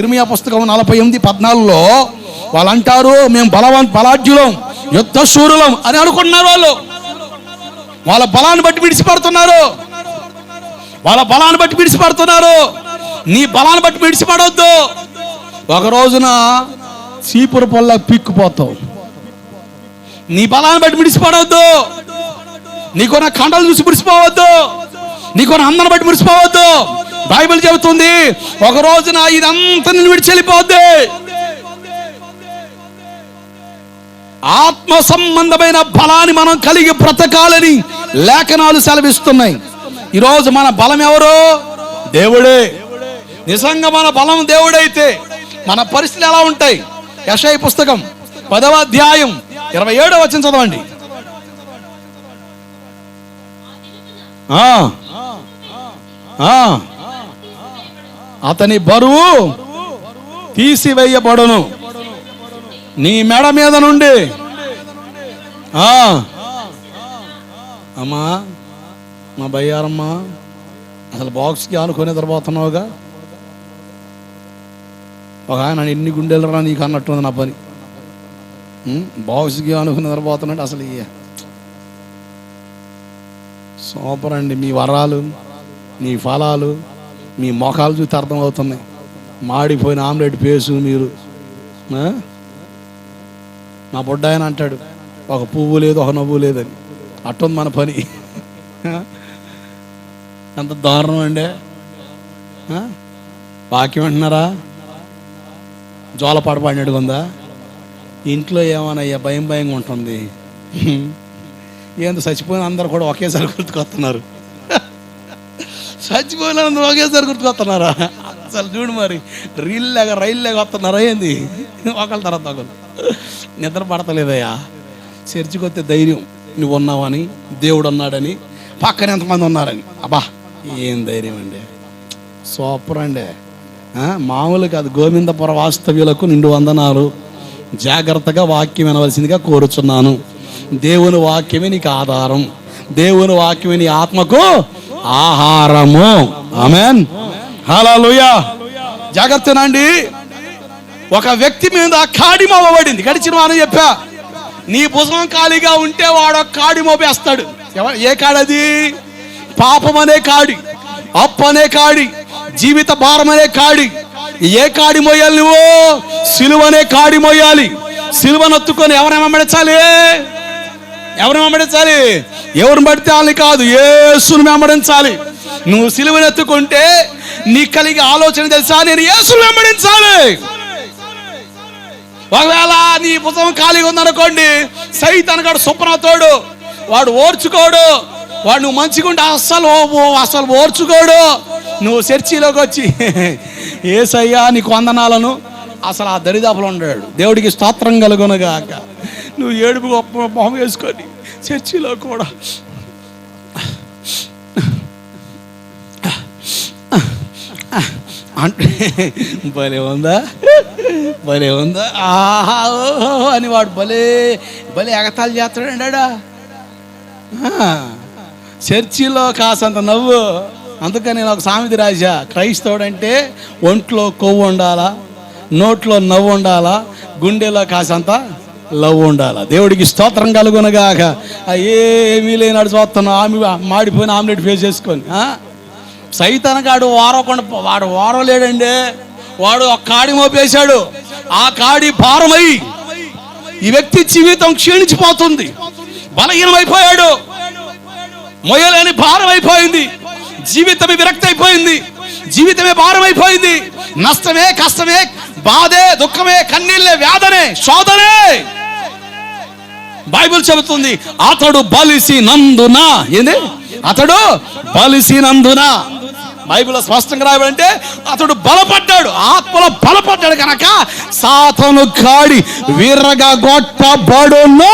ఇర్మియా పుస్తకం నలభై ఎనిమిది పద్నాలుగులో వాళ్ళు అంటారు మేము బలవంత బలాఢ్యులం యుద్ధ శూరులం అని అనుకుంటున్నారు వాళ్ళు. వాళ్ళ బలాన్ని బట్టి విడిచిపడుతున్నారు. వాళ్ళ బలాన్ని బట్టి విడిచిపడుతున్నారు. నీ బలాన్ని బట్టి విడిచిపడవద్దు ఒక రోజున చీపురు పొల్ల పిక్కుపోతావు. నీ బలాన్ని బట్టి విడిచిపడవద్దు నీకున్న కండలు చూసి మురిసిపోవద్దు నీకున్న అందం బట్టి మురిసిపోవద్దు బైబిల్ చెబుతుంది ఒక రోజున ఇదంతా నిన్ను విడిచెళ్ళిపోద్ది ఆత్మ సంబంధమైన బలాన్ని మనం కలిగి బ్రతకాలని లేఖనాలు సెలవిస్తున్నాయి. ఈరోజు మన బలం ఎవరు? దేవుడే. నిజంగా మన బలం దేవుడైతే మన పరిస్థితులు ఎలా ఉంటాయి? యశయ పుస్తకం పదవ అధ్యాయం ఇరవై ఏడవ వచ్చిన చదవండి. ఆ, ఆ, అతని బరువు తీసివేయబడును. నీ మెడ మీద నుండి. అమ్మా మా బయ్యారమ్మా అసలు బాక్స్కి ఆనుకొని నిద్రపోతున్నావుగా ఒక ఆయన ఎన్ని గుండెలు రా నీకు అన్నట్టుంది నా పని. బాక్స్కి ఆనుకొని నిద్రపోతున్నాడు అసలు ఇయ్య సూపర్ అండి. మీ వరాలు మీ ఫలాలు మీ మొఖాలు చూసి అర్థమవుతున్నాయి మాడిపోయిన ఆమ్లెట్ పేసు మీరు. నా బుడ్డ ఆయన అంటాడు ఒక పువ్వు లేదు ఒక నవ్వు లేదని. అట్టుంది మన పని. ఎంత దారుణం అండి. వాక్యం అంటున్నారా జోలపాట పాడినట్టుగా ఉందా? ఇంట్లో ఏమనయ్యా భయం భయంగా ఉంటుంది. ఏందో చచ్చిపోయిన అందరు కూడా ఒకేసారి గుర్తుకొస్తున్నారు. చచ్చిపోయిన ఒకేసారి గుర్తుకొస్తున్నారా? అసలు చూడు మరి రీల్ లేక రైలు లేక వస్తున్నారా ఏంది? ఒకళ్ళ తర్వాత ఒకళ్ళు. నిద్ర పడతలేదయ్యా. చర్చికి వస్తే ధైర్యం నువ్వు ఉన్నావని దేవుడు ఉన్నాడని పక్కన ఎంతమంది ఉన్నారని. అబ్బా ఏం ధైర్యం అండి. సూపర్ అండి. మామూలు కాదు. గోవిందపుర వాస్తవ్యులకు నిండు వందనాలు. జాగ్రత్తగా వాక్యం వినవలసిందిగా కోరుచున్నాను. దేవుని వాక్యమే నీకు ఆధారం. దేవుని వాక్యమే నీ ఆత్మకు ఆహారము. ఆమెన్. లూయ జాగ్రత్తనండి. ఒక వ్యక్తి మీద కాడి మోపబడింది గడిచిన వారం చెప్పా. నీ భుజం ఖాళీగా ఉంటే వాడు కాడి మోపేస్తాడు ఎవ- ఏ కాడది? పాపం అనే కాడి. అప్పు అనే కాడి. జీవిత భారం అనే కాడి. ఏ కాడి మోయాలి నువ్వు? సిలువనే కాడి మోయాలి సిలువనొత్తుకొని ఎవరిని మెడచాలి ఎవరిని వెంబడించాలి? ఎవరిని పడితే వాళ్ళని కాదు ఏసును వెంబడించాలి. నువ్వు సిలువను ఎత్తుకుంటే నీకు కలిగే ఆలోచన తెలుసా? నేను ఏసును వెంబడించాలి. ఒకవేళ నీ పుస్తకం ఖాళీగా ఉందనుకోండి సైతన్ గడు సుప్రతోడు వాడు ఓర్చుకోడు వాడు నువ్వు మంచిగా ఉంటే అస్సలు ఓ- అసలు ఓర్చుకోడు. నువ్వు చర్చిలోకి వచ్చి ఏసయ్యా నీకు వందనాలను. అసలు ఆ దరిదాపులు ఉండాడు దేవుడికి స్తోత్రం కలుగునుగాక నువ్వు ఏడుపు గొప్ప మొహం వేసుకొని చర్చిలో కూడా. అంటే భలే ఉందా? భలే ఉందా? ఆహా అని వాడు భలే భలే ఎగతాలు చేస్తాడండి చర్చిలో కాసంత నవ్వు. అందుకని నేను ఒక సామెత రాజా క్రైస్తవుడంటే ఒంట్లో కొవ్వు ఉండాలా? నోట్లో నవ్వు ఉండాలా? గుండెలో కాసంత లవ్ ఉండాలి? దేవుడికి స్తోత్రం కలుగునగాక ఆ ఏమీ లేనాడు చూస్తున్నాం ఆమె మాడిపోయిన ఆమ్లెట్ ఫేస్ చేసుకొని ఆ? వారకుండా వాడు వారలేడండి వాడు ఒక కాడి మోపేశాడు. ఆ కాడి భారమై ఈ వ్యక్తి జీవితం క్షీణించిపోతుంది. బలహీనమైపోయాడు. మొయ్యలేని భారం అయిపోయింది జీవితమే విరక్తి అయిపోయింది జీవితమే భారం అయిపోయింది నష్టమే కష్టమే బాధే దుఃఖమే కన్నీళ్ళే వ్యాధనే శోధనే. బైబిల్ చెబుతుంది అతడు బలిసి నందున ఏంది? అతడు బలిసి నందున బైబిల్ స్పష్టంగా రాయబడంటే అతడు బలపడ్డాడు ఆత్మలో బలపడ్డాడు కనుక సాతను కాడి వీర్రగా గొట్టబడును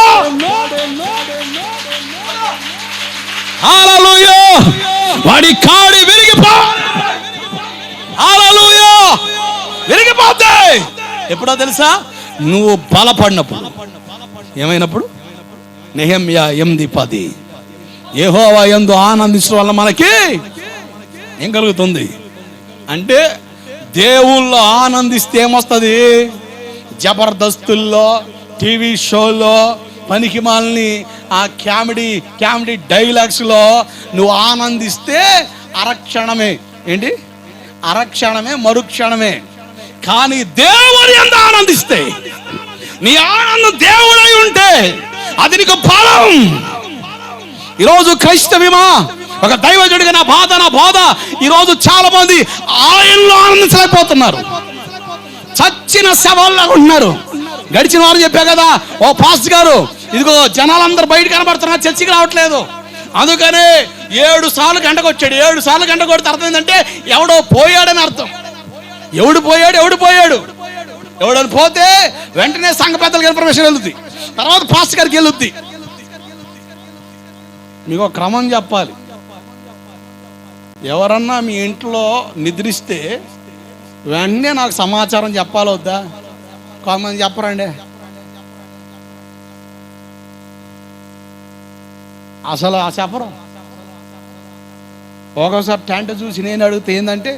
వాడి కాడి విరిగిపో. హల్లెలూయా ఎప్పుడో తెలుసా? నువ్వు బలపడినప్పుడు. ఏమైనప్పుడు? నెహమ్యా ఎనిమిది పది. ఏహోవా ఎందు ఆనందించడం వల్ల మనకి ఏం కలుగుతుంది? అంటే దేవుళ్ళు ఆనందిస్తే ఏమొస్తుంది? జబర్దస్తుల్లో టీవీ షోలో పనికిమాలని ఆ కామెడీ కామెడీ డైలాగ్స్లో నువ్వు ఆనందిస్తే అరక్షణమే. ఏంటి? అరక్షణమే మరుక్షణమే. కానీ దేవుని ఎంత ఆనందిస్తే నీ ఆనందం దేవుడై ఉంటే అది నీకు ఫలం. ఈరోజు క్రైస్తవ్యమా ఒక దైవజుడిగా నా బాధ నా బాధ. ఈరోజు చాలా మంది ఆయనలో ఆనందించలేకపోతున్నారు. చచ్చిన శవాల్లాగా ఉంటున్నారు. గడిచిన వారు చెప్పా కదా ఓ పాస్ గారు ఇదిగో జనాలందరూ బయట కనబడుతున్నారు చర్చికి రావట్లేదు. అందుకనే ఏడు సార్లు గంటకొచ్చాడు ఏడు సార్లు గంట కొడితే అర్థం ఏంటంటే ఎవడో పోయాడని అర్థం. ఎవడు పోయాడు? ఎవడు పోయాడు? ఎవడని పోతే వెంటనే సంఘ పెద్దలకు ఇన్ఫర్మేషన్ వెళ్తుంది. తర్వాత పాస్ట్ గారికి వెళ్తుంది మీకు ఒక క్రమం చెప్పాలి. ఎవరన్నా మీ ఇంట్లో నిద్రిస్తే వెంటనే నాకు సమాచారం చెప్పాలి వద్దా? కొంతమంది చెప్పరండి. అసలు ఆ చెప్పరు. ఒక్కోసారి టెంట్ చూసి నేను అడిగితే ఏంటంటే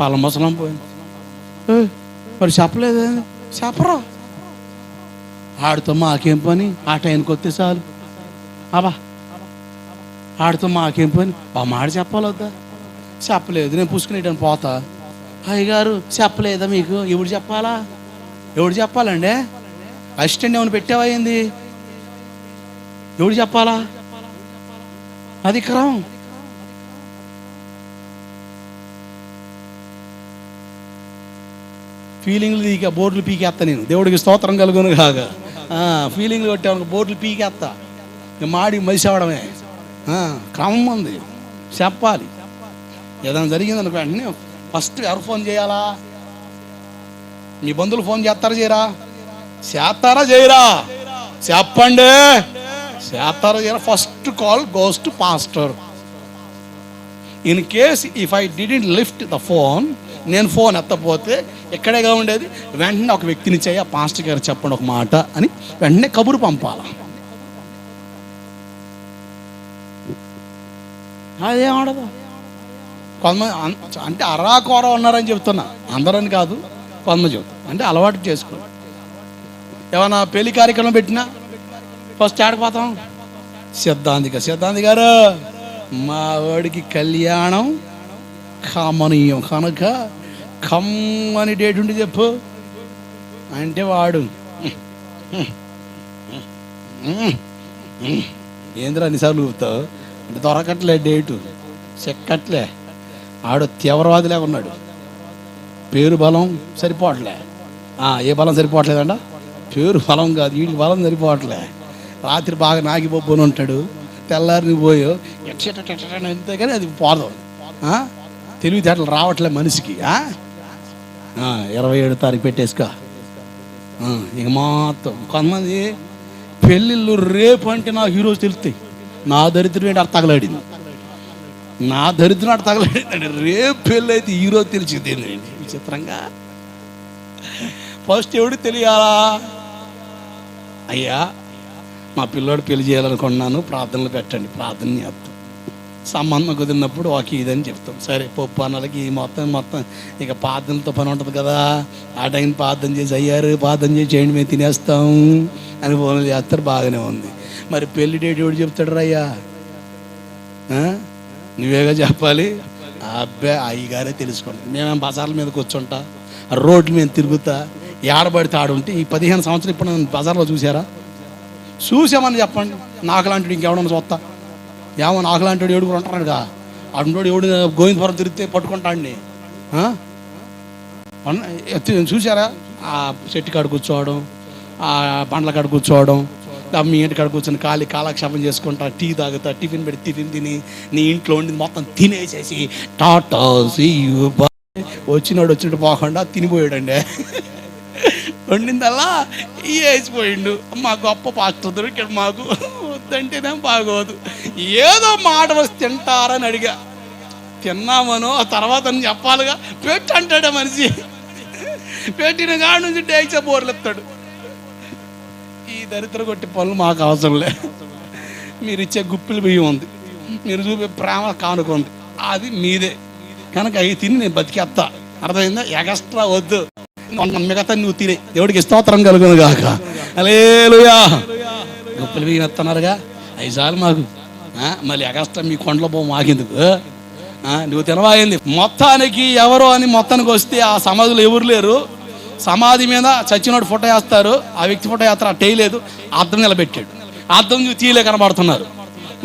పళ్ళ ముసలం పోయింది. మరి చెప్పలేదు చెప్పరు. ఆడితో మాకేం పని? ఆ టైంకి వస్తే చాలు. అబ్బా. ఆడితో మాకేం పని? ఆ మాట చెప్పాలి వద్దా చెప్పలేదు నేను పుసుకునేటాను పోతా. అయ్యగారు చెప్పలేదా మీకు? ఎవడు చెప్పాలా? ఎవడు చెప్పాలండి? అసిస్టెంట్ ఏమైనా పెట్టావా ఏంది? ఎవడు చెప్పాలా? అది క్రమం. ఫీలింగ్లు పీక బోర్డులు పీకేస్తా నేను. దేవుడికి స్తోత్రం కలుగును కాగా ఫీలింగ్లు కొట్టాను బోర్డులు పీకేస్తా ఇక మాడి మనిషి అవడమే క్రమం ఉంది. చెప్పాలి. ఏదైనా జరిగింది అనుకో వెంటనే ఫస్ట్ ఎవరు ఫోన్ చేయాలా? మీ బంధువులు ఫోన్ చేస్తారా చేయరా? చేస్తారా చేయరా? చెప్పండి. చేస్తారా చేయరా? First call goes to pastor in case if I didn't lift the phone నేను ఫోన్ ఎత్తపోతే ఎక్కడేగా ఉండేది? వెంటనే ఒక వ్యక్తిని చేయ పాస్టర్ గారు చెప్పండి ఒక మాట అని వెంటనే కబురు పంపాల. అదేమాడదు? కొంతమంది అన్- అంటే అరాకోర ఉన్నారని చెప్తున్నా. అందరని కాదు కొంతమంది చెప్తా. అంటే అలవాటు చేసుకో. ఏమన్నా పెళ్ళి కార్యక్రమం పెట్టినా? ఫస్ట్ ఆడిపోతాం సిద్ధాంతిక. సిద్ధాంతి గారు మా వాడికి కళ్యాణం కమనీయం కనుక కమ్మని డేట్ ఉండి చెప్పు అంటే వాడు ఏంద్రా అన్నిసార్లు ఊపుతావు అంటే దొరకట్లే డేటు చెక్కట్లే ఆడు తీవ్రవాదిలే ఉన్నాడు పేరు బలం సరిపోవట్లే ఏ బలం సరిపోవట్లేదంట పేరు బలం కాదు వీడికి బలం సరిపోవట్లే రాత్రి బాగా నాగిపోని ఉంటాడు తెల్లారిని పోయో అంతే కానీ అది పోదు తెలివితేటలు రావట్లే మనిషికి ఇరవై ఏడు తారీఖు పెట్టేసుకో. ఇంక ఇక మొత్తం కొంతమంది పెళ్ళిళ్ళు రేపు అంటే నాకు ఈరోజు తెలుస్తాయి. నా దరిద్రం ఏంటి? అటు తగలాడింది. నా దరిద్రం అటు తగలాడిందండి. రేపు పెళ్ళి అయితే ఈరోజు తెలిసింది ఏంటండి విచిత్రంగా. ఫస్ట్ ఎవడు తెలియాలా? అయ్యా మా పిల్లోడు పెళ్ళి చేయాలనుకున్నాను. ప్రార్థనలు పెట్టండి. ప్రార్థన చేస్తాను సంబంధం కుదిరినప్పుడు ఒక ఇదని చెప్తాం. సరే పప్పు అన్నలకి మొత్తం మొత్తం ఇక ప్రార్థనలతో పని ఉంటుంది కదా. ఆ టైం పాదం చేసి అయ్యారు పాదం చేసి చేయండి మేము తినేస్తాం అని ఫోన్లు చేస్తారు బాగానే ఉంది. మరి పెళ్ళి డేట్ ఎవడు చెప్తాడు అయ్యా? నువ్వేగా చెప్పాలి? అబ్బే అబ్బాయి అయ్యగారే తెలుసుకోండి. మేమేం బజార్ల మీద కూర్చుంటా ఆ రోడ్ల మీద తిరుగుతా ఏడబడితే ఆడుంటే ఈ పదిహేను సంవత్సరాలు ఇప్పుడు బజార్లో చూసారా చూసామని చెప్పండి. నాకు లాంటి ఇంకెవడన్నా చూస్తా? ఏమో నాకు లాంటి ఏడుగురు ఉంటాడుగా అటువంటి ఎవడు గోవిందపురం తిరిగితే పట్టుకుంటాడిని ఎత్తి- చూసారా ఆ చెట్టు కాడ కూర్చోవడం ఆ బండ్ల కాడ కూర్చోవడం మీ ఇంటి కాడ కూర్చొని ఖాళీ కాలక్షేపం చేసుకుంటా టీ తాగుతా టిఫిన్ పెట్టి టిఫిన్ తిని నీ ఇంట్లో ఉండి మొత్తం తినేసేసి టాటా వచ్చినాడు వచ్చినట్టు పోకుండా తినిపోయాడండి. వండిందల్లా వేసిపోయిండు మా గొప్ప పాస్టర్ దొరికాడు మాకు. వద్దంటేనే బాగోదు. ఏదో మాట వస్తే తింటారని అడిగా. తిన్నామను ఆ తర్వాత అని చెప్పాలిగా పెట్టి అంటాడు మనిషి. పెట్టిన కాడ నుంచి డేచ బోర్లెత్తాడు ఈ దరిద్ర కొట్టి పనులు మాకు అవసరం లే. మీరు ఇచ్చే గుప్పిలి బియ్యం ఉంది. మీరు చూపే ప్రేమ కానుకుంది అది మీదే. కనుక అవి తిని నేను బతికేస్తా అర్థమైందా? ఎగస్ట్రా వద్దు. మిగతా నువ్వు తినే. దేవుడికి స్తోత్రం కలుగును గాక. అలేలుయా గొప్పలు బియ్యం ఇస్తున్నారుగా అవి చాలు మాకు. మళ్ళీ ఎగస్ట్రా మీ కొండలో పో మాకెందుకు నువ్వు తినవాయింది మొత్తానికి ఎవరో అని మొత్తానికి వస్తే ఆ సమాధిలో ఎవరు లేరు. సమాధి మీద చచ్చినోడు ఫోటో వేస్తారు. ఆ వ్యక్తి ఫోటో వేస్తారు. ఆ టేయలేదు అర్థం నిలబెట్టాడు. అర్థం చూసి తీయలే కనబడుతున్నారు.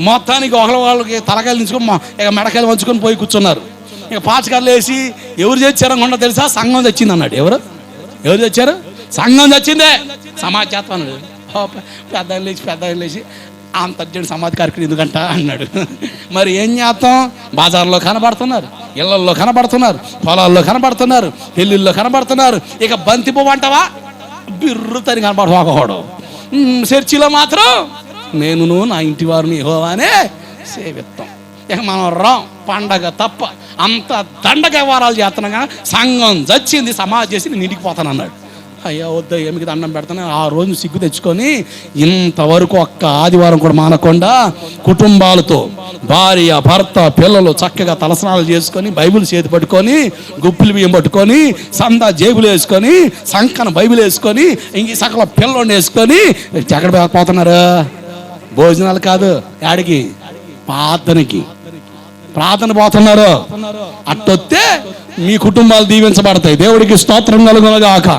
మొత్తానికి ఒకళ్ళ వాళ్ళకి తలకాయలు నించుకొని ఇక మెడకాయలు వంచుకొని పోయి కూర్చున్నారు. ఇక పాచకాయలు వేసి ఎవరు తెచ్చారో కొండ తెలుసా? సంఘం తెచ్చింది అన్నాడు. ఎవరు? ఎవరు తెచ్చారు? సంఘం తెచ్చిందే. సమాజ్ అన్నాడు. పెద్ద లేచి పెద్ద లేచి అంత అర్జెంట్ సమాధి కార్యక్రమం ఎందుకంట అన్నాడు. మరి ఏం చేస్తాం బజార్లో కనబడుతున్నారు ఇళ్ళల్లో కనబడుతున్నారు పొలాల్లో కనబడుతున్నారు పెళ్ళిళ్ళలో కనబడుతున్నారు. ఇక బంతి పువ్వు అంటావా? బిర్రు కనబడవాకూడదు చర్చిలో మాత్రం నేను నా ఇంటి వారిని హోవానే సేవిస్తాం ఇక మనం రాం పండగ తప్ప అంత దండగ వ్యవహారాలు చేస్తున్నాం కానీ సంఘం చచ్చింది సమాజ్ చేసి నేను ఇంటికి పోతాను అన్నాడు అయ్యా వద్ద ఏమికి దండం పెడతాను. ఆ రోజు సిగ్గు తెచ్చుకొని ఇంతవరకు ఒక్క ఆదివారం కూడా మానకుండా కుటుంబాలతో భార్య భర్త పిల్లలు చక్కగా తలస్నానాలు చేసుకొని బైబిల్ చేతి పట్టుకొని గుప్పులు బియ్యం పట్టుకొని సందా జేబులు వేసుకొని సంకన బైబిల్ వేసుకొని ఇంక సకల పిల్లలు వేసుకొని ఎక్కడ పోతున్నారు? భోజనాలు కాదు యాడికి? ప్రార్థనకి. ప్రార్థన పోతున్నారు. అట్టొస్తే మీ కుటుంబాలు దీవించబడతాయి. దేవుడికి స్తోత్రం కలుగునగాక.